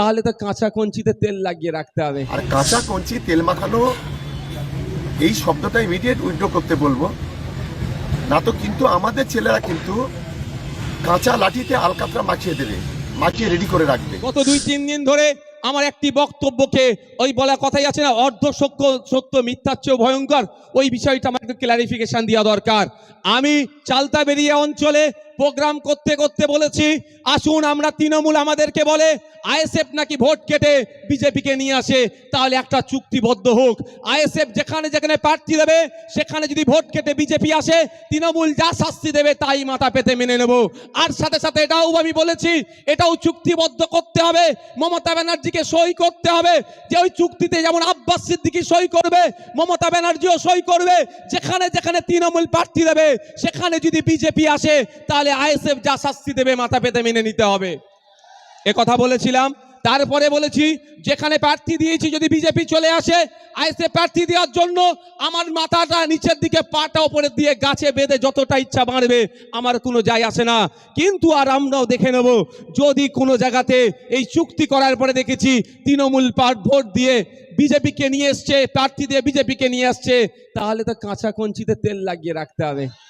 তাহলে তো কাঁচা কঞ্চিতে তেল লাগিয়ে রাখতে হবে। আর কাঁচা কঞ্চি তেল মাখানো এই শব্দটা ইমিডিয়েট উইথড্র করতে বলব। না তো কিন্তু আমাদের ছেলেরা কিন্তু কাঁচা লাঠিতে আলকাতরা মাখিয়ে দেবে মাখিয়ে রেডি করে রাখবে। গত দুই তিন দিন ধরে আমার একটি বক্তব্যকে ওই বলা কথাই আছে না অর্ধ সত্য সত্য মিথ্যার চেয়েও ভয়ঙ্কর। ওই বিষয়টা আমাকে ক্লারিফিকেশন দেওয়া দরকার। আমি চালতা বেরিয়ে অঞ্চলে প্রোগ্রাম করতে করতে বলেছি, আসুন আমরা তৃণমূল আমাদেরকে বলে, আইএসএফ নাকি ভোট কেটে বিজেপিকে নিয়ে আসে, তাহলে একটা চুক্তিবদ্ধ হোক। আইএসএফ যেখানে যেখানে প্রার্থী দেবে, সেখানে যদি ভোট কেটে বিজেপি আসে, তৃণমূল যা শাস্তি দেবে তাই মাথা পেতে মেনে নেব। আর সাথে সাথে এটাও আমি বলেছি, এটাও চুক্তিবদ্ধ করতে হবে, মমতা ব্যানার্জিকে সই করতে হবে, যে ওই চুক্তিতে যেমন আব্বাস সিদ্দিকি সই করবে, মমতা ব্যানার্জিও সই করবে, যেখানে যেখানে তৃণমূল প্রার্থী দেবে, সেখানে যদি বিজেপি আসে, তাহলে আইএসএফ যা শাস্তি দেবে মাথা পেতে মেনে নিতে হবে। এ কথা বলেছিলাম। তারপরে বলেছি, যেখানে প্রার্থী দিয়েছি, যদি বিজেপি চলে আসে আইসে প্রার্থী দেওয়ার জন্য আমার মাথাটা নিচের দিকে, পাটা ওপরের দিয়ে গাছে বেঁধে যতটা ইচ্ছা বাড়বে, আমার কোনো যায় আসে না। কিন্তু আর আমরাও দেখে নেব, যদি কোনো জায়গাতে এই চুক্তি করার পরে দেখেছি, তৃণমূল পার্ট ভোট দিয়ে বিজেপিকে নিয়ে এসছে, প্রার্থী দিয়ে বিজেপিকে নিয়ে আসছে, তাহলে তো কাঁচা কঞ্চিতে তেল লাগিয়ে রাখতে হবে।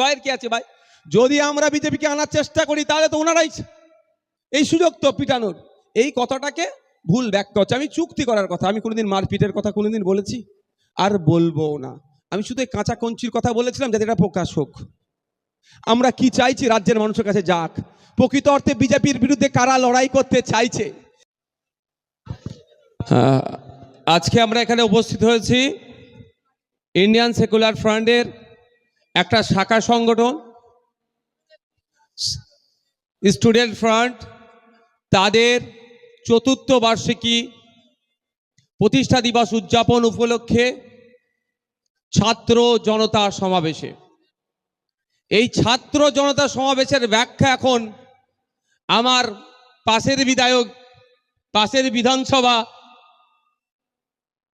ভয়ের কি আছে ভাই? যদি আমরা বিজেপিকে আনার চেষ্টা করি, তাহলে তো ওনারাই এই সুযোগ তো পিটানোর। এই কথাটাকে ভুল ব্যাখ্যা হচ্ছে। আমি চুক্তি করার কথা, আমি কোনোদিন মারপিটের কথা কোনোদিন বলেছি। আর বলব না। আমি শুধু এই কাঁচা কঞ্চির কথা বলেছিলাম যাতে এটা প্রকাশ হোক। আমরা কি চাইছি? রাজ্যের মানুষের কাছে যাক। প্রকৃত অর্থে বিজেপির বিরুদ্ধে কারা লড়াই করতে চাইছে? আজকে আমরা এখানে উপস্থিত হয়েছি ইন্ডিয়ান সেকুলার ফ্রন্টের একটা শাখা সংগঠন, স্টুডেন্ট ফ্রন্ট, তাদের চতুর্থ বার্ষিকী প্রতিষ্ঠা দিবস উদযাপন উপলক্ষে ছাত্র জনতা সমাবেশে। এই ছাত্র জনতা সমাবেশের ব্যাখ্যা এখন আমার পাশের বিধায়ক, পাশের বিধানসভা,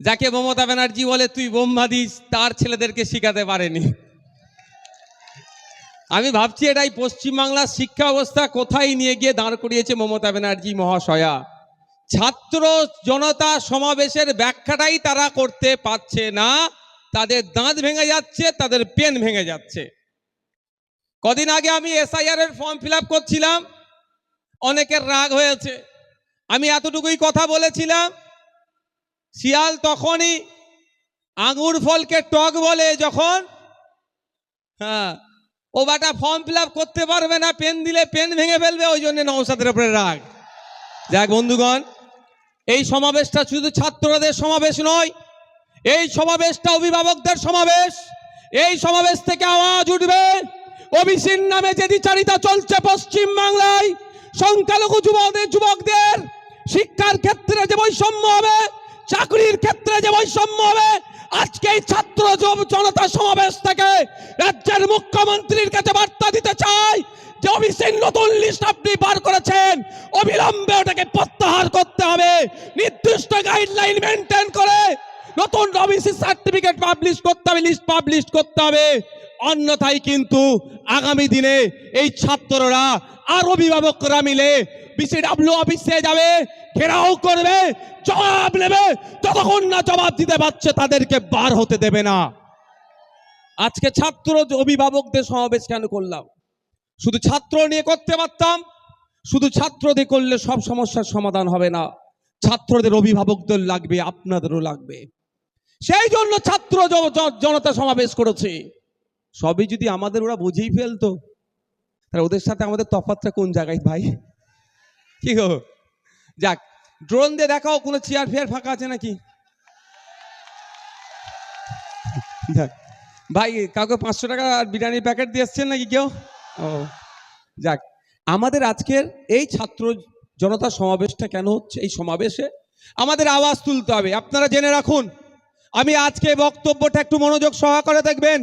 যাকে মমতা ব্যানার্জি বলে তুই বোম্বা দিস তার ছেলেদেরকে শিখাতে পারেনি। আমি ভাবছি এটাই, পশ্চিমবাংলার শিক্ষা ব্যবস্থা কোথায় নিয়ে গিয়ে দাঁড় করিয়েছে মমতা ব্যানার্জি মহাশয়া? ছাত্র জনতা সমাবেশের ব্যাখ্যাটাই তারা করতে পারছে না। তাদের দাঁত ভেঙে যাচ্ছে, তাদের পেন ভেঙে যাচ্ছে। কদিন আগে আমি এসআইআর এর ফর্ম ফিল করছিলাম। অনেকের রাগ হয়েছে। আমি এতটুকুই কথা বলেছিলাম। শিয়াল তখনই আঙুর ফলকে টক বলে যখন হ্যাঁ ও বাটা ফর্ম ফিল করতে পারবে না পেন দিলে পেন ভেঙে ফেলবে, ওই জন্য নৌসাদের উপরে রাগ। যাক বন্ধুগণ, এই সমাবেশটা শুধু ছাত্রদের সমাবেশ নয়, এই সমাবেশটা অভিভাবকদের সমাবেশ, এই সমাবেশ থেকে আওয়াজ উঠবে। ওবিসির নামে যে দ্বিচারিতা চলছে পশ্চিম বাংলায় সংখ্যালঘু যুবকদের যুবকদের শিক্ষার ক্ষেত্রে যে বৈষম্য হবে, চাকরির ক্ষেত্রে যে বৈষম্য হবে আজকে এই ছাত্র জনতা সমাবেশ থেকে রাজ্যের মুখ্যমন্ত্রীর কাছে বার্তা দিতে চাই যে ওবিসির নতুন লিস্ট আপনি বার করেছেন। অবিলম্বে ওটাকে প্রত্যাহার করতে হবে। নির্দিষ্ট গাইডলাইন মেনটেন করে নতুন ওবিসি সার্টিফিকেট পাবলিশ করতে হবে লিস্ট পাবলিশ করতে হবে। অন্যথায় কিন্তু আগামী দিনে এই ছাত্ররা আর অভিভাবকরা মিলে বিসিডাব্লিউ অফিসে যাবে, ঘেরাও করবে, জবাব নেবে, যতক্ষণ না জবাব দিতে পারছে তাদেরকে বার হতে দেবে না। আজকে ছাত্র অভিভাবকদের সমাবেশ কেন করলাম? শুধু ছাত্র নিয়ে করতে পারতাম, শুধু ছাত্রদের করলে সব সমস্যার সমাধান হবে না। ছাত্রদের অভিভাবকদের লাগবে, আপনাদেরও লাগবে। সেই জন্য ছাত্র জনতা সমাবেশ করেছে। সবই যদি আমাদের ওরা বুঝেই ফেলতো, তাহলে ওদের সাথে আমাদের তফাৎটা কোন জায়গায় ভাই? কি গো? যাক ড্রোন দিয়ে দেখাও, কোনো চেয়ার ফেয়ার ফাঁকা আছে নাকি? যাক, ভাই, কাউকে পাঁচশো টাকা বিরিয়ানির প্যাকেট দিয়ে এসছেন নাকি কেউ? ও, যাক, আমাদের আজকের এই ছাত্র জনতা সমাবেশটা কেন হচ্ছে? এই সমাবেশে আমাদের আওয়াজ তুলতে হবে। আপনারা জেনে রাখুন, আমি আজকে বক্তব্যটা একটু মনোযোগ সহকারে দেখবেন।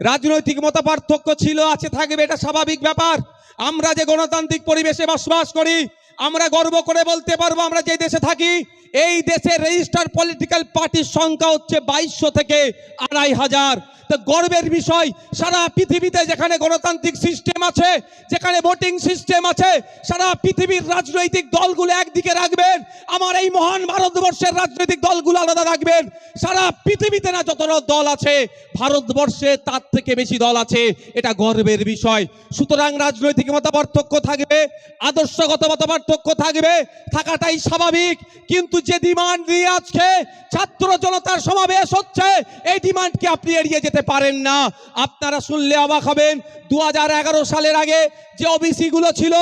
রাজনৈতিক মত পার্থক্য ছিল, আছে, থাকবে, এটা স্বাভাবিক ব্যাপার। আমরা যে গণতান্ত্রিক পরিবেশে বসবাস করি আমরা গর্ব করে বলতে পারব, আমরা যে দেশে থাকি, এই দেশে রেজিস্টার পলিটিক্যাল পার্টির সংখ্যা হচ্ছে বাইশশো থেকে আড়াই হাজার। তো গর্বের বিষয়, সারা পৃথিবীতে যেখানে গণতান্ত্রিক সিস্টেম আছে, যেখানে ভোটিং সিস্টেম আছে, সারা পৃথিবীর রাজনৈতিক দলগুলো একদিকে রাখবেন, আমার এই মহান ভারতবর্ষের রাজনৈতিক দলগুলো আলাদা রাখবেন। সারা পৃথিবীতে না যত দল আছে, ভারতবর্ষে তার থেকে বেশি দল আছে, এটা গর্বের বিষয়। সুতরাং রাজনৈতিক মত পার্থক্য থাকবে, আদর্শগত মত পার্থক্য থাকবে, থাকাটাই স্বাভাবিক। কিন্তু যে ডিমান্ড নিয়ে আজকে ছাত্র জনতার সমাবেশ হচ্ছে, এই ডিমান্ডকে আপনি এড়িয়ে যেতে পারেন না। আপনারা শুনলে অবাক হবেন, দুহাজার এগারো সালের আগে যে ওবিসি গুলো ছিল,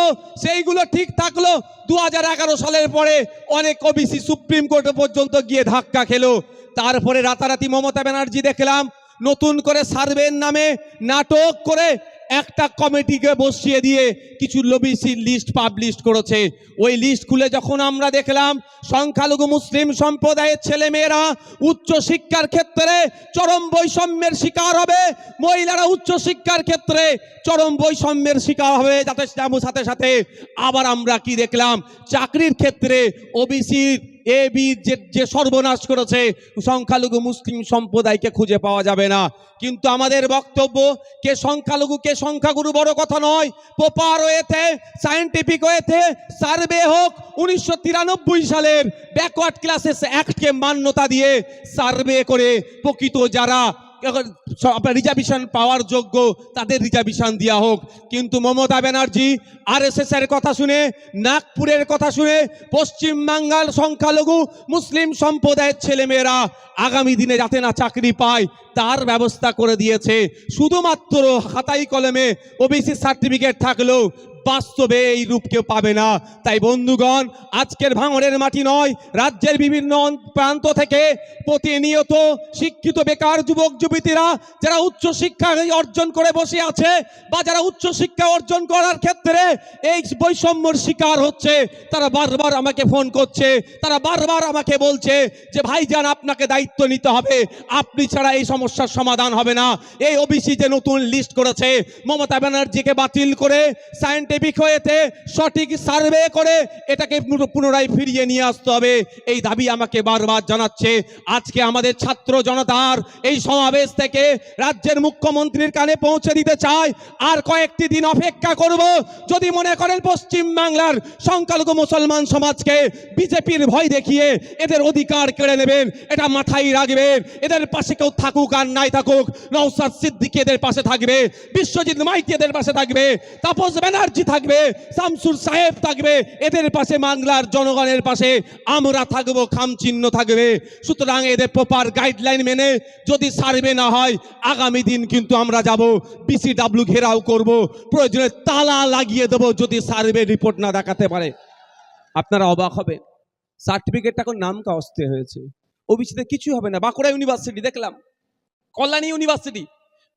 সেইগুলো ঠিক থাকল। দু হাজার এগারো সালের পরে অনেক ওবিসি সুপ্রিম কোর্টে পর্যন্ত গিয়ে ধাক্কা খেলো। তারপরে রাতারাতি মমতা ব্যানার্জি দেখলাম, নতুন করে সার্ভের নামে নাটক করে একটা কমিটিকে বসিয়ে দিয়ে কিছু লবিসির লিস্ট পাবলিশ করেছে। ওই লিস্ট খুলে যখন আমরা দেখলাম সংখ্যালঘু মুসলিম সম্প্রদায়ের ছেলেমেয়েরা উচ্চ শিক্ষার ক্ষেত্রে চরম বৈষম্যের শিকার হবে, মহিলারা উচ্চ শিক্ষার ক্ষেত্রে চরম বৈষম্যের শিকার হবে। যাতে সাথে সাথে। আবার আমরা কি দেখলাম? চাকরির ক্ষেত্রে ওবিসির এ বি যে যে সর্বনাশ করেছে, সংখ্যালঘু মুসলিম সম্প্রদায়কে খুঁজে পাওয়া যাবে না। কিন্তু আমাদের বক্তব্য, কে সংখ্যালঘু, কে সংখ্যাগুরু বড় কথা নয়। পোপার ওয়েতে সায়েন্টিফিক ওয়েতে সার্ভে হোক, উনিশশো তিরানব্বই সালের ব্যাকওয়ার্ড ক্লাসেস অ্যাক্টকে মান্যতা দিয়ে সার্ভে করে প্রকৃত যারা রিজার্ভেশন পাওয়ার যোগ্য, তাদের রিজার্ভেশন দেওয়া হোক। কিন্তু মমতা ব্যানার্জি আর এর কথা শুনে, নাগপুরের কথা শুনে, পশ্চিম বাঙ্গাল সংখ্যালঘু, মুসলিম সম্প্রদায়ের ছেলেমেয়েরা আগামী দিনে যাতে না চাকরি পায়, তার ব্যবস্থা করে দিয়েছে। শুধুমাত্র খাতাই কলমে ওবিসি সার্টিফিকেট থাকলেও বাস্তবে এই রূপ কেউ পাবে না। তাই বন্ধুগণ, আজকের ভাঙড়ের মাটি নয়, রাজ্যের বিভিন্ন প্রান্ত থেকে প্রতিনিয়ত শিক্ষিত বেকার যুবক, যুবতীরা যারা উচ্চ শিক্ষা অর্জন করে বসে আছে বা যারা উচ্চ শিক্ষা অর্জন করার ক্ষেত্রে এই বৈষম্যর শিকার হচ্ছে, তারা বারবার আমাকে ফোন করছে, তারা বারবার আমাকে বলছে যে, ভাইজান, আপনাকে দায়িত্ব নিতে হবে। আপনি ছাড়া এই সমস্যার সমাধান হবে না। এই ওবিসি যে নতুন লিস্ট করেছে, মমতা ব্যানার্জিকে বাতিল করে সায়েন্টিফিক হয়েতে সঠিক সার্ভে করে এটাকে পুনরায় ফিরিয়ে নিয়ে আসতে হবে। এই দাবি আমাকে বারবার জানাচ্ছে। আজকে আমাদের ছাত্র জনতার এই সমাবেশ থেকে রাজ্যের মুখ্যমন্ত্রীর কানে পৌঁছে দিতে চাই। আর কয়েকটি দিন অপেক্ষা করব। যদি মনে করেন পশ্চিম বাংলার সংখ্যালঘু মুসলমান সমাজকে বিজেপির ভয় দেখিয়ে এদের অধিকার কেড়ে নেবেন, এটা মাথায় রাখবেন। এদের পাশে কেউ থাকুক আর নাই থাকুক নৌসাদ সিদ্দিকি এদের পাশে থাকবে, বিশ্বজিৎ মাইতি এদের পাশে থাকবে, তাপস ব্যানার্জি থাকবে, শামসুর সাহেব থাকবে, এদের পাশে বাংলার জনগণের পাশে আমরা থাকব খাম চিহ্ন থাকবে। সুতরাং এদের প্রপার গাইডলাইন মেনে যদি সার্ভে না হয়, আগামী দিন কিন্তু আমরা যাব বিসিডাব্লিউ ঘেরাও করব, প্রয়োজনে তালা লাগিয়ে দেবো যদি সার্ভে রিপোর্ট না দেখাতে পারে। আপনারা অবাক হবে সার্টিফিকেট এখন নাম কাস্তে হয়েছে। ওবিসিতে কিছু হবে না, বাঁকুড়া ইউনিভার্সিটি দেখলাম, কল্যাণী ইউনিভার্সিটি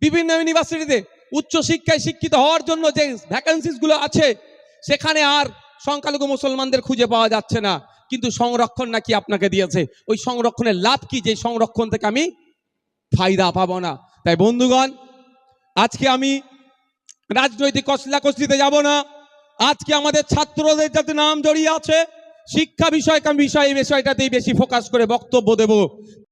বিভিন্ন ইউনিভার্সিটিতে উচ্চ শিক্ষায় শিক্ষিত হওয়ার জন্য যে ভ্যাকেন্সিসগুলো আছে, সেখানে আর সংখ্যালঘু মুসলমানদের খুঁজে পাওয়া যাচ্ছে না। কিন্তু সংরক্ষণ নাকি আপনাকে দিয়েছে। ওই সংরক্ষণের লাভ কি? যে সংরক্ষণ থেকে আমি ফায়দা পাবো না। তাই বন্ধুগণ, আজকে আমি রাজনৈতিক কসলা কসলিতে যাব না। আজকে আমাদের ছাত্রদের যাতে নাম জড়িয়ে আছে, শিক্ষা বিষয়ক আমি বিষয় এই বিষয়টাতেই বেশি ফোকাস করে বক্তব্য দেব।